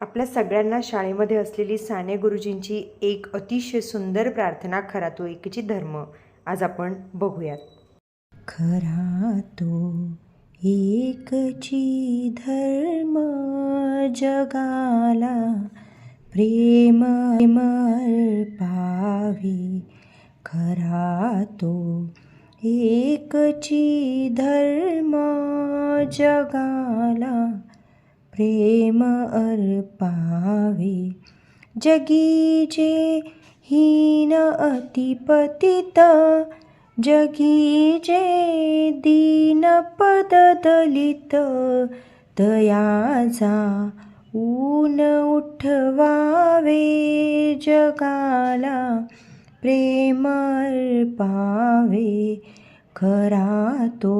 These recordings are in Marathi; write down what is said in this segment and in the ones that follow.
आपल्या सगळ्यांना शाळेमध्ये असलेली साने गुरुजींची एक अतिशय सुंदर प्रार्थना खरा तो एकीची धर्म. आज आपण बघूयात. खरा तो एकची धर्म जगाला प्रेम पावी. खरा तो एकची धर्म जगाला प्रेम अर्पावे जगी जे हीन अतिपतित जगी जे दीन पद दलित तयाचा ऊन उठवावे जगाला प्रेम अर्पावे खरा तो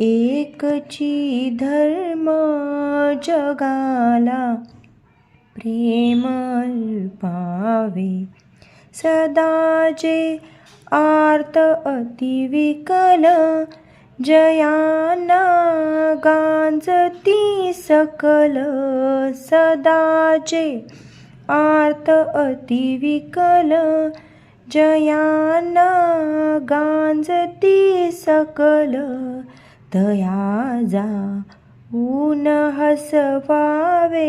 एकची धर्म जगाला प्रेम पावे. सदाचे आर्त अतिविकल जयाना गांजती सकल. सदाचे आर्त अतिविकल जयाना गांजती सकल. दया जा ऊन हसवावे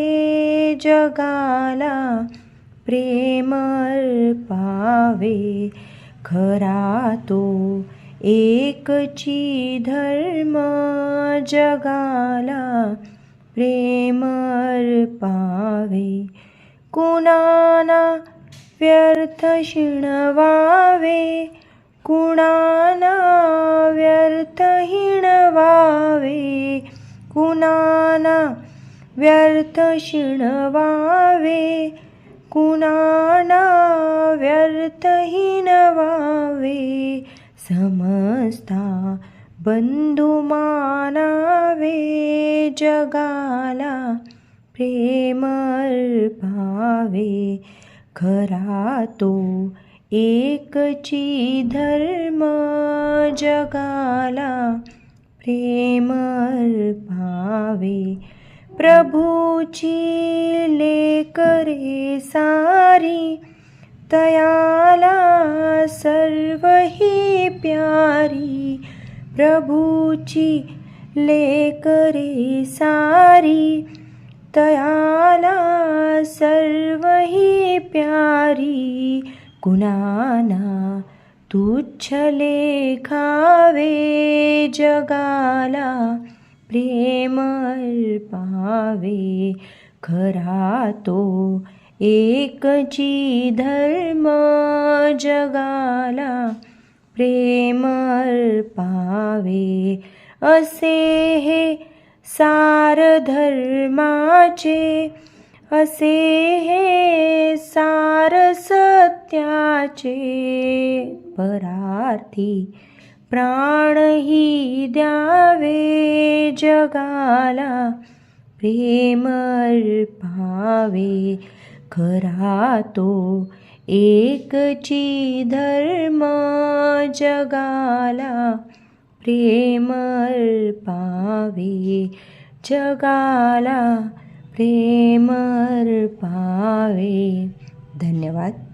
जगाला प्रेम पावे खरा तो एकची धर्म जगाला प्रेम पावे कुणाना व्यर्थ शिणवावे कुणाना व्यर्थ हिणवावे. कुणाना व्यर्थ शिणवावे? कुणाना व्यर्थ व्हावे समजता बंधू मानावे जगाला प्रेम पावे खरा तो एकची धर्म जगाला प्रेम पावे प्रभूची लेकरे सारी तयाला सर्व ही प्यारी प्रभूची लेकरे सारी तयाला सर्व ही प्यारी कुणाना तुच्छ लेखावे जगाला प्रेम पावे खरा तो एकची धर्म जगाला प्रेम पावे असे हे सार धर्माचे असे हे सार सत्याचे. परार्थी प्राणही द्यावे जगाला प्रेम पावे खरा तो एकची धर्म जगाला प्रेम पावे जगाला प्रेम पावे धन्यवाद.